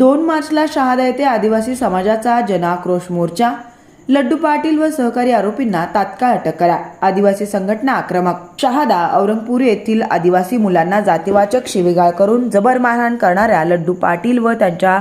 दोन मार्चला शहादा येथे आदिवासी समाजाचा जनाक्रोश मोर्चा. लड्डू पाटील व सहकारी आरोपींना तात्काळ अटक करा. आदिवासी संघटना आक्रमक. शहादा औरंगपूर येथील आदिवासी मुलांना जातीवाचक शिवीगाळ करून जबर मारहाण करणाऱ्या लड्डू पाटील व त्यांच्या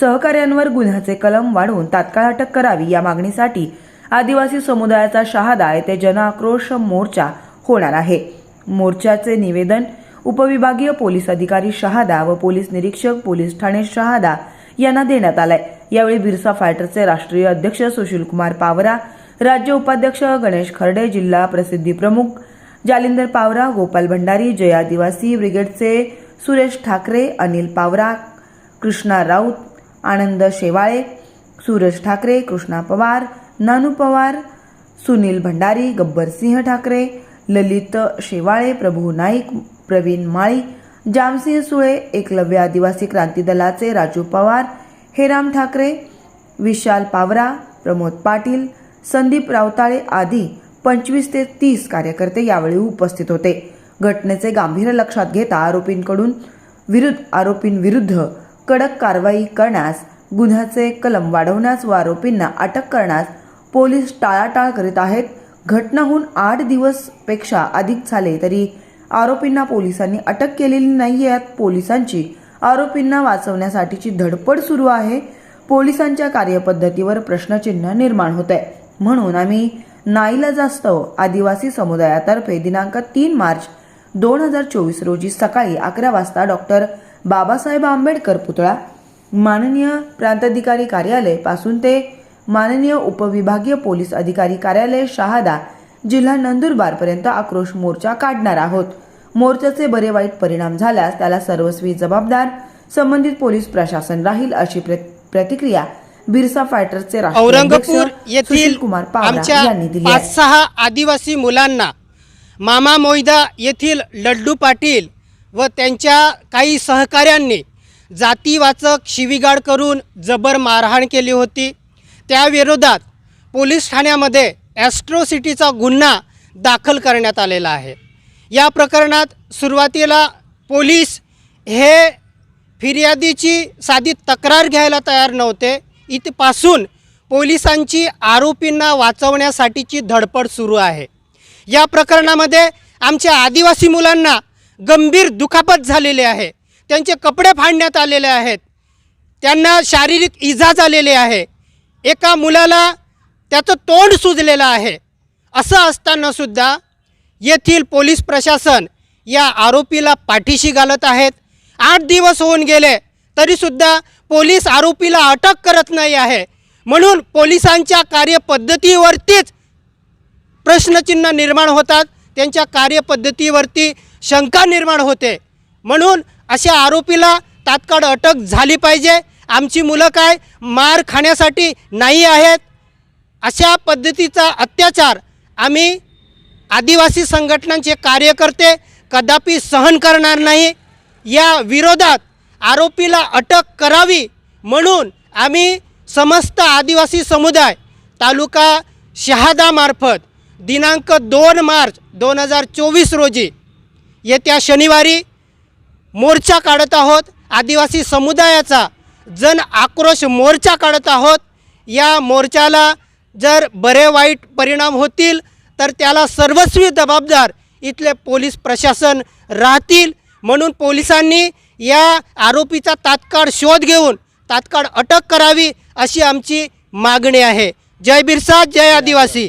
सहकाऱ्यांवर गुन्ह्याचे कलम वाढवून तात्काळ अटक करावी या मागणीसाठी आदिवासी समुदायाचा शहादा येथे जनआक्रोश मोर्चा होणार आहे. मोर्चाचे निवेदन उपविभागीय पोलीस अधिकारी शहादा व पोलीस निरीक्षक पोलीस ठाणे शहादा यांना देण्यात आलाय. यावेळी बिरसा फायटरचे राष्ट्रीय अध्यक्ष सुशील कुमार पावरा राज्य उपाध्यक्ष गणेश खर्डे जिल्हा प्रसिद्धी प्रमुख जालिंदर पावरा गोपाल भंडारी जया दिवासी ब्रिगेडचे सुरेश ठाकरे अनिल पावरा कृष्णा राऊत आनंद शेवाळे सुरेश ठाकरे कृष्णा पवार नानू पवार सुनील भंडारी गब्बर सिंह ठाकरे ललित शेवाळे प्रभू नाईक प्रवीण माळी जामसिंह सुळे एकलव्य आदिवासी क्रांती दलाचे राजू पवार हेराम ठाकरे विशाल पावरा प्रमोद पाटील संदीप रावताळे आदी पंचवीस ते तीस कार्यकर्ते यावेळी उपस्थित होते. घटनेचे गांभीर्य लक्षात घेता आरोपींकडून विरुद्ध आरोपींविरुद्ध कडक कारवाई करण्यास गुन्ह्याचे कलम वाढवण्यास व आरोपींना अटक करण्यास पोलीस टाळाटाळ करीत आहेत. घटनाहून आठ दिवसपेक्षा अधिक झाले तरी आरोपींना पोलिसांनी अटक केलेली नाही यात पोलिसांची. आरोपींना वाचवण्यासाठीची धडपड सुरू आहे. पोलिसांच्या कार्यपद्धतीवर प्रश्नचिन्ह निर्माण होत आहे म्हणून आम्ही नाईलाजास्तव आदिवासी समुदायातर्फे दिनांक तीन मार्च दोन हजार चोवीस रोजी सकाळी अकरा वाजता डॉक्टर बाबासाहेब आंबेडकर पुतळा माननीय प्रांताधिकारी कार्यालयपासून ते माननीय उपविभागीय पोलीस अधिकारी कार्यालय शहादा जिल्हा नंदुरबार पर्यंत आक्रोश मोर्चा काढणार आहोत. मोर्चाचे बरे वाईट परिणाम झाल्यास त्याला सर्वस्वी जबाबदार संबंधित पोलीस प्रशासन राहील अशी प्र- प्रतिक्रिया बिरसा फायटरचे औरंगापूर येथील कुमार आमच्या पाच सहा आदिवासी मुलांना मामा मोईदा येथील लड्डू पाटील व त्यांच्या काही सहकाऱ्यांनी जातीवाचक शिवीगाळ करून जबर मारहाण केली होती. त्याविरोधात पोलीस ठाण्यामध्ये ॲस्ट्रोसिटीचा गुन्हा दाखल करण्यात आलेला आहे. या प्रकरणात सुरुवातीला पोलीस हे फिर्यादीची साधी तक्रार घ्यायला तयार नव्हते. इथपासून पोलिसांची आरोपींना वाचवण्यासाठीची धडपड सुरू आहे. या प्रकरणामध्ये आमच्या आदिवासी मुलांना गंभीर दुखापत झालेली आहे. त्यांचे कपडे फाडण्यात आलेले आहेत. त्यांना शारीरिक इजा झालेली आहे. एका मुलाला त्याचं तोंड सुजलेलं आहे. असं असतानासुद्धा येथील पोलीस प्रशासन या आरोपीला पाठीशी घालत आहेत. आठ दिवस होऊन गेले तरीसुद्धा पोलीस आरोपीला अटक करत नाही आहे. म्हणून पोलिसांच्या कार्यपद्धतीवरतीच प्रश्नचिन्ह निर्माण होतात. त्यांच्या कार्यपद्धतीवरती शंका निर्माण होते. म्हणून अशा आरोपीला तात्काळ अटक झाली पाहिजे. आमची मुलं काय? मार खाण्यासाठी नाही आहेत. अशा पद्धतीचा अत्याचार आम्ही आदिवासी संघटनांचे कार्यकर्ते कदापि सहन करणार नाही. या विरोधात आरोपीला अटक करावी म्हणून आम्ही समस्त आदिवासी समुदाय तालुका शहादामार्फत दिनांक दोन मार्च दोन हजार चोवीस रोजी येत्या शनिवारी मोर्चा काढत आहोत. आदिवासी समुदायाचा जन आक्रोश मोर्चा काढत आहोत. या मोर्चाला जर बरे वाईट परिणाम होतील तर त्याला सर्वस्वी जबाबदार इथले पोलीस प्रशासन राहतील. म्हणून पोलिसांनी या आरोपीचा तात्काळ शोध घेऊन तात्काळ अटक करावी अशी आमची मागणी आहे. जय बिरसा जय आदिवासी.